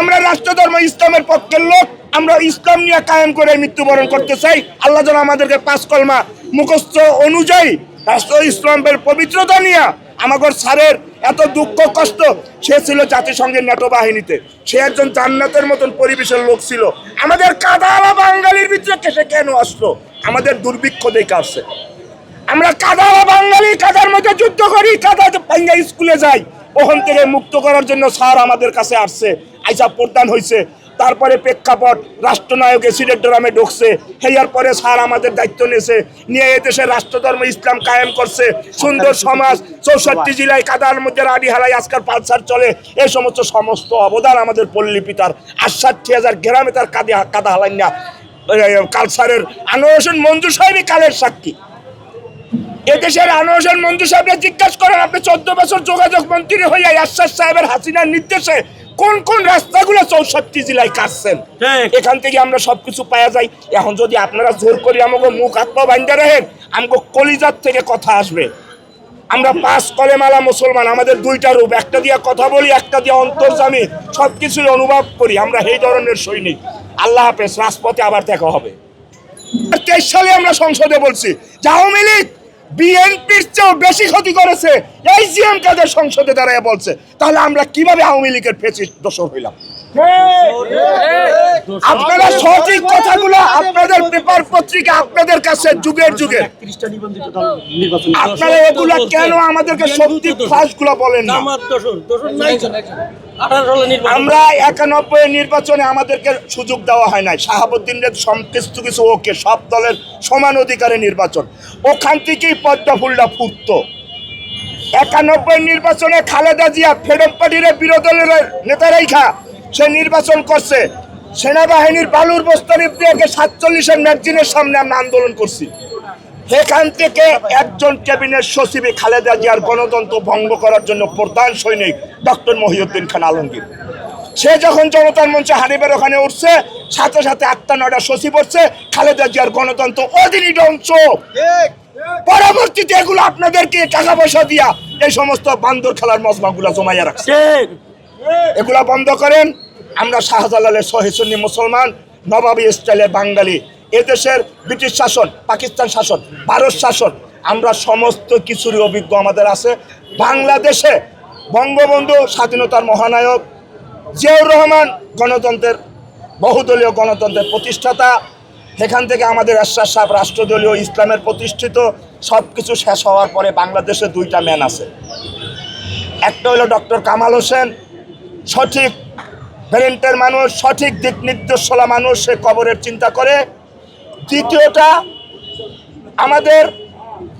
আমরা রাষ্ট্র ধর্ম ইসলামের পক্ষের লোক, আমরা ইসলাম নিয়ে কায়েম করে মৃত্যুবরণ করতে চাই। আল্লাহ যেন আমাদেরকে পাঁচ কলমা মুখস্থ অনুযায়ী রাষ্ট্র ইসলামের পবিত্রতা নিয়ে আমাগর স্যারের এত দুঃখ, কষ্ট, সে ছিল জাতিসংঘের নেটো বাহিনীতে। সে একজন জান্নাতের মতন পরিবেশের লোক ছিল। আমাদের কাদালা বাঙালির ভিতরে কেসে কেন আসলো? আমাদের দুর্ভিক্ষ দেখে আসছে। আমরা কাদা বাঙালি, কাদার মধ্যে যুদ্ধ করি, কাদা স্কুলে যাই। ওখান থেকে মুক্ত করার জন্য স্যার আমাদের কাছে আসছে আইসা প্রদান হয়েছে তারপরে প্রেক্ষাপট রাষ্ট্রনায়ক এসিডের ড্রামে ঢুকছে। হেয়ার পরে স্যার আমাদের দায়িত্ব নিয়েছে, নিয়ে এদেশে রাষ্ট্রধর্ম, ইসলাম কায়েম করছে। সুন্দর সমাজ, চৌষট্টি জেলায় কাদার মধ্যে রাডি হালাই আজকাল পালসার চলে। এই সমস্ত সমস্ত অবদান আমাদের পল্লী পিতার। আটষট্টি হাজার গ্রামে তার কাদে কাদা হালাই না কালসারের আনোয়ার মঞ্জু সাহেবই কালের সাক্ষী। এদেশের আনোয়ার মঞ্জু সাহেবরা জিজ্ঞাসা করেন আপনি চোদ্দ বছর যোগাযোগ মন্ত্রী হইয়া আশ্বাস সাহেবের হাসিনার নির্দেশে কোন কোন রাস্তাগুলো চৌষট্টি জেলায় কাটছেন। এখান থেকে আমরা সবকিছু পাওয়া যাই এখন যদি আপনারা জোর করি আমাকে মুখ পা বান্ধে রাখেন আমাকে কলিজার থেকে কথা আসবে। আমরা পাঁচ কলেমালা মুসলমান আমাদের দুইটা রূপ একটা দিয়ে কথা বলি একটা দিয়ে অন্তর্জামী সব কিছুই অনুভব করি। আমরা সেই ধরনের সৈনিক। আল্লাহ হাফেজ রাজপথে আবার দেখা হবে। তেইশ সালে আমরা সংসদে বলছি যে আওয়ামী লীগ বিএনপির চেয়েও বেশি ক্ষতি করেছে, এই জিএম কাদের সংসদে দাঁড়ায় বলছে, তাহলে আমরা কীভাবে আওয়ামী লীগের ফেসিস দোষর হইলাম? আপনারা সঠিক কথাগুলো আপনাদের পেপার পত্রিকা আপনাদের কাছে যুগের যুগের। আপনারা এগুলা কেন আমাদেরকে সত্যি ফাঁসগুলো বলেন না? আমার একানব্বই নির্বাচনে আমাদেরকে সুযোগ দেওয়া হয় নাই। শাহাবুদ্দিনের কিছু ওকে সব দলের সমান অধিকারে নির্বাচন। ওখান থেকেই পদ্মা ফুলটা ফুটতো। একানব্বই নির্বাচনে খালেদা জিয়া ফ্রিডম পার্টির বিরোধী দলের নেতারাই খা সে নির্বাচন করছে, সেনাবাহিনীর বালুর বস্তানি দিয়ে সাতচল্লিশের ম্যাগজিনের সামনে আমরা আন্দোলন করছি। সেখান থেকে একজন ক্যাবিনেট সচিবে খালেদা জিয়ার গণতন্ত্র ভঙ্গ করার জন্য প্রধান সৈনিক ডক্টর মহিউদ্দিন খান আলমগীর। সে যখন জনতার মঞ্চে হানিবের ওখানে উঠছে, সাথে সাথে আটটা নয়টা সচিব উঠছে, খালেদা জিয়ার গণতন্ত্র অধীনী ধ্বংস। পরবর্তীতে এগুলো আপনাদেরকে টাকা পয়সা দিয়া এই সমস্ত বান্দর খেলার মজমাগুলো জমাইয়া রাখছে। এগুলা বন্ধ করেন। আমরা শাহজালালের সহিসুন্নি মুসলমান, নবাবী স্টাইলে বাঙালি। এদেশের ব্রিটিশ শাসন, পাকিস্তান শাসন, ভারত শাসন, আমরা সমস্ত কিছুরই অভিজ্ঞ আমাদের আছে। বাংলাদেশে বঙ্গবন্ধু স্বাধীনতার মহানায়ক জিয়াউর রহমান গণতন্ত্রের, বহুদলীয় গণতন্ত্রের প্রতিষ্ঠাতা। সেখান থেকে আমাদের আশ্বাস সাহেব রাষ্ট্রদলীয় ইসলামের প্রতিষ্ঠিত। সব কিছু শেষ হওয়ার পরে বাংলাদেশে দুইটা ম্যান আছে। একটা হলো ডক্টর কামাল হোসেন সঠিক ভ্যালেন্টের মানুষ, সঠিক দিক নির্দেশলা মানুষ সে কবরের চিন্তা করে। দ্বিতীয়টা, আমাদের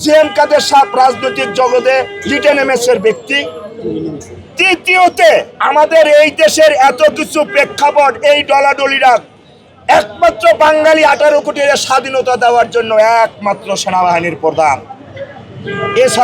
জিএম কাদের সাপ রাজনৈতিক জগতে লিটন এমএসের ব্যক্তি। তৃতীয়তে, আমাদের এই দেশের এত কিছু প্রেক্ষাপট, এই ডলাডলিরা একমাত্র বাঙালি আঠারো কোটি স্বাধীনতা দেওয়ার জন্য একমাত্র সেনাবাহিনীর প্রধান। এছাড়া